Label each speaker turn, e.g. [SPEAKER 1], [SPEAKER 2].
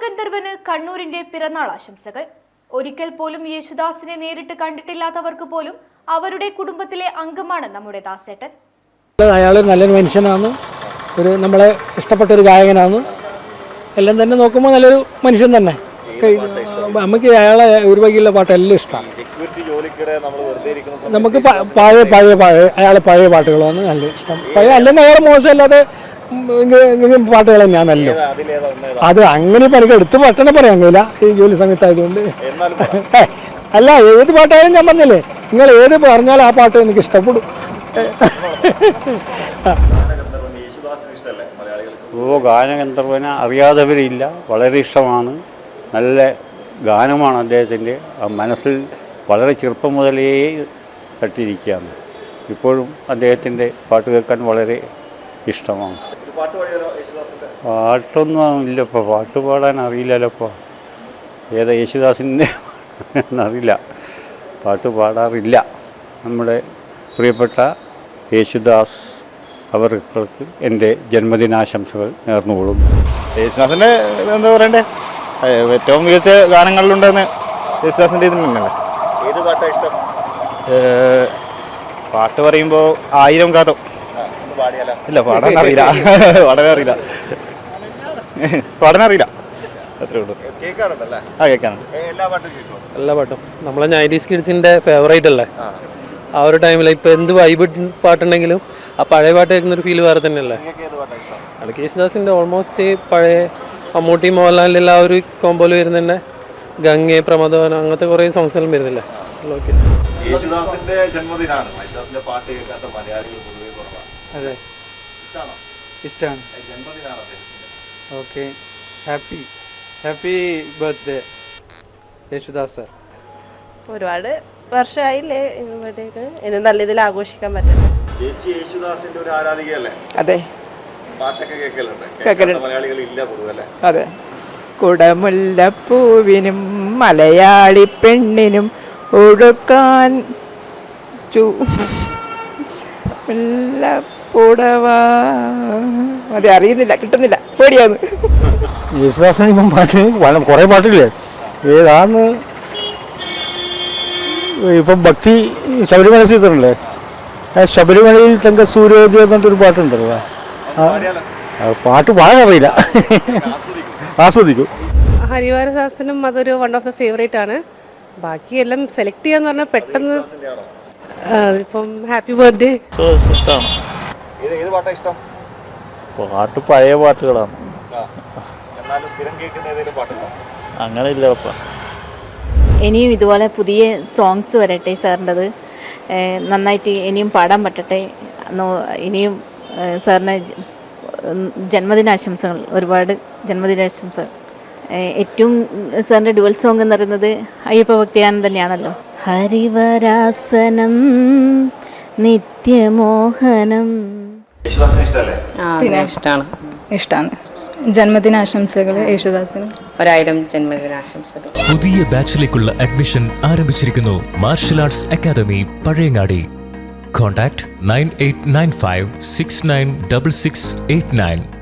[SPEAKER 1] ഗാനഗന്ധർവന് കണ്ണൂരിന്റെ പിറന്നാൾ ആശംസകൾ. ഒരിക്കൽ പോലും യേശുദാസിനെ നേരിട്ട് കണ്ടിട്ടില്ലാത്തവർക്ക് പോലും അവരുടെ കുടുംബത്തിലെ അംഗമാണ് നമ്മുടെ ദാസേട്ടൻ.
[SPEAKER 2] അയാൾ നല്ലൊരു മനുഷ്യനാണ്. ഒരു നമ്മളെ ഇഷ്ടപ്പെട്ട ഒരു ഗായകനാണ്. എല്ലാം തന്നെ നോക്കുമ്പോൾ നല്ലൊരു മനുഷ്യൻ തന്നെ. നമുക്ക് അയാളെ ഒരു വൈകിയുള്ള പാട്ട് എല്ലാം ഇഷ്ടമാണ്.
[SPEAKER 3] സെക്യൂരിറ്റി ജോലിക്കിടെ നമ്മൾ വെറുതെ ഇരിക്കുന്ന സമയത്ത്
[SPEAKER 2] നമുക്ക് പഴയ പഴയ പഴയ അയാളെ പഴയ പാട്ടുകളാണ് നല്ല ഇഷ്ടം. പഴയ അല്ലെങ്കിൽ അയാൾ മോശമല്ലാതെ പാട്ടുകൾ
[SPEAKER 3] തന്നെയാണല്ലോ
[SPEAKER 2] അത് അങ്ങനെ ഇപ്പം എനിക്ക് എടുത്ത് പട്ടണം പറയാൻ കഴിയില്ല. ഈ ജോലി സമയത്തായതുകൊണ്ട്. അല്ല ഏത് പാട്ടായാലും ഞാൻ പറഞ്ഞില്ലേ നിങ്ങൾ ഏത് പറഞ്ഞാലും ആ പാട്ട് എനിക്ക് ഇഷ്ടപ്പെടും.
[SPEAKER 4] ഓ ഗാനഗന്ധർവനെ അറിയാത്തവരില്ല. വളരെ ഇഷ്ടമാണ്. നല്ല ഗാനമാണ് അദ്ദേഹത്തിന്റെ. ആ മനസ്സിൽ വളരെ ചെറുപ്പം മുതലേ തട്ടിയിരിക്കുകയാണ് ഇപ്പോഴും അദ്ദേഹത്തിന്റെ പാട്ട് കേൾക്കാൻ വളരെ ഇഷ്ടമാണ്. പാട്ടൊന്നും ഇല്ലപ്പോൾ പാട്ട് പാടാൻ അറിയില്ലല്ലോപ്പോ ഏതാ യേശുദാസിന്റെ? എന്നറിയില്ല. പാട്ട് പാടാറില്ല. നമ്മുടെ പ്രിയപ്പെട്ട യേശുദാസ് അവർക്ക് എന്റെ ജന്മദിനാശംസകൾ നേർന്നുകൊള്ളുന്നു.
[SPEAKER 5] യേശുദാസിന്റെ എന്താ പറയണ്ടേ? ഏറ്റവും മികച്ച ഗാനങ്ങളിലുണ്ടെന്ന് യേശുദാസിന്റെ ഇതിൽ തന്നെയല്ലേ
[SPEAKER 3] ഏത് പാട്ടാണ് ഇഷ്ടം?
[SPEAKER 5] പാട്ട് പറയുമ്പോൾ ആയിരം
[SPEAKER 3] പാടിയാലോ
[SPEAKER 5] ഇല്ല പാടാൻ അറിയില്ല. പാടാൻ അറിയില്ല. പാടാൻ അറിയില്ല. അത്രേ ഉള്ളൂ. ആ കേൾക്കാനുണ്ട്
[SPEAKER 3] ഏ, എല്ലാ പാട്ടും
[SPEAKER 6] നമ്മളെ നയന്റീസ് കിഡ്സിന്റെ ഫേവറേറ്റ് അല്ലേ?
[SPEAKER 3] ആ.
[SPEAKER 6] ഒരു ടൈമിൽ ഇപ്പോൾ എന്ത് വൈബ് പാട്ടുണ്ടെങ്കിലും ആ പഴയ പാട്ട് കേൾക്കുന്ന ഒരു ഫീൽ വേറെ തന്നെയല്ലേ? അല്ല യേശുദാസിന്റെ ഓൾമോസ്റ്റ് പഴയ മമ്മൂട്ടി മോഹൻലാലിന്റെ ആ ഒരു കോമ്പോയിൽ വരുന്നതന്നെ ഗംഗെ പ്രമദവനം അങ്ങനത്തെ കുറേ സോങ്സ് എല്ലാം വരുന്നില്ലേ? ഓക്കെ
[SPEAKER 3] യേശുദാസിന്റെ ജന്മദിനാണ്. യേശുദാസിന്റെ പാട്ട് കേൾക്കാത്ത മലയാളികൾ
[SPEAKER 7] അതെ.
[SPEAKER 3] ഇഷ്ടമാണോ
[SPEAKER 7] okay. Happy happy birthday. Yesudas sir.
[SPEAKER 8] ഒരുപാട് വർഷമായില്ലേ ഇവിടേക്ക് ഇനി നല്ല ഇതിൽ ആഘോഷിക്കാൻ പറ്റും
[SPEAKER 3] ചേച്ചി യേശുദാസിന്റെ ഒരു ആരാധികയല്ലേ?
[SPEAKER 9] അതെ.
[SPEAKER 3] പാട്ടൊക്കെ കേൾക്കലുണ്ട്
[SPEAKER 9] കേൾക്കലുണ്ട്.
[SPEAKER 3] മലയാളികൾ ഇല്ല പൊതുവല്ലേ
[SPEAKER 9] അതെ. കുടമുല്ലപ്പൂവിനും മലയാളി പെണ്ണിനും ഒഴുക്കാൻ ചു മുല്ലപ്പുടവ അതെ അറിയുന്നില്ല കിട്ടുന്നില്ല. പേടിയാന്ന്
[SPEAKER 2] യേശുദാസൻ ഇപ്പം പാട്ട് വളരെ കുറേ പാട്ടില്ലേ? ഏതാന്ന്? ഇപ്പം ഭക്തി ശബരിമല സീസണല്ലേ? ആ ശബരിമലയിൽ തങ്ക സൂര്യോദയം എന്നിട്ടൊരു പറഞ്ഞിട്ടൊരു പാട്ടുണ്ടല്ലോ. ആ, പാട്ട് പാടാൻ അറിയില്ല.
[SPEAKER 3] ആസ്വദിക്കും.
[SPEAKER 2] ഹരിവാര
[SPEAKER 8] ഹരിവാരദാസനും അതൊരു വൺ ഓഫ് ദ ഫേവറേറ്റ് ആണ്. ബാക്കി എല്ലാം സെലക്ട് ചെയ്യാന്ന് പറഞ്ഞാൽ പെട്ടെന്ന് ഇപ്പം ഹാപ്പി ബർത്ത്ഡേ
[SPEAKER 3] ഏത് പാട്ടാ ഇഷ്ടം?
[SPEAKER 5] പാട്ട് പഴയ പാട്ടുകളാണ്.
[SPEAKER 3] എന്നാലും സ്ഥിരം കേൾക്കുന്ന ഏതെങ്കിലും പാട്ടുണ്ടോ?
[SPEAKER 5] അങ്ങനെ ഇല്ല പപ്പ
[SPEAKER 10] ഇനിയും ഇതുപോലെ പുതിയ സോങ്സ് വരട്ടെ സാറിന്റെത്. നന്നായിട്ട് ഇനിയും പാടാൻ പറ്റട്ടെ. ഇനിയും സാറിന് ജന്മദിനാശംസകൾ ഒരുപാട് ജന്മദിനാശംസകൾ. ഏറ്റവും സാറിന്റെ ഡുവൽ സോങ് എന്ന് പറയുന്നത് അയ്യപ്പ ഭക്തിയാനം തന്നെയാണല്ലോ. ഹരിവരാസനം നിത്യമോഹനം.
[SPEAKER 11] പിന്നെ ഇഷ്ടമാണ്. ഇഷ്ടമാണ് ജന്മദിനാശംസകൾ യേശുദാസിന്.
[SPEAKER 8] ഒരായിരം ജന്മദിനാശംസകൾ.
[SPEAKER 12] പുതിയ ബാച്ചിലേക്കുള്ള അഡ്മിഷൻ ആരംഭിച്ചിരിക്കുന്നു martial arts academy Pazhayangadi. Contact nine eight nine five six nine double six eight nine.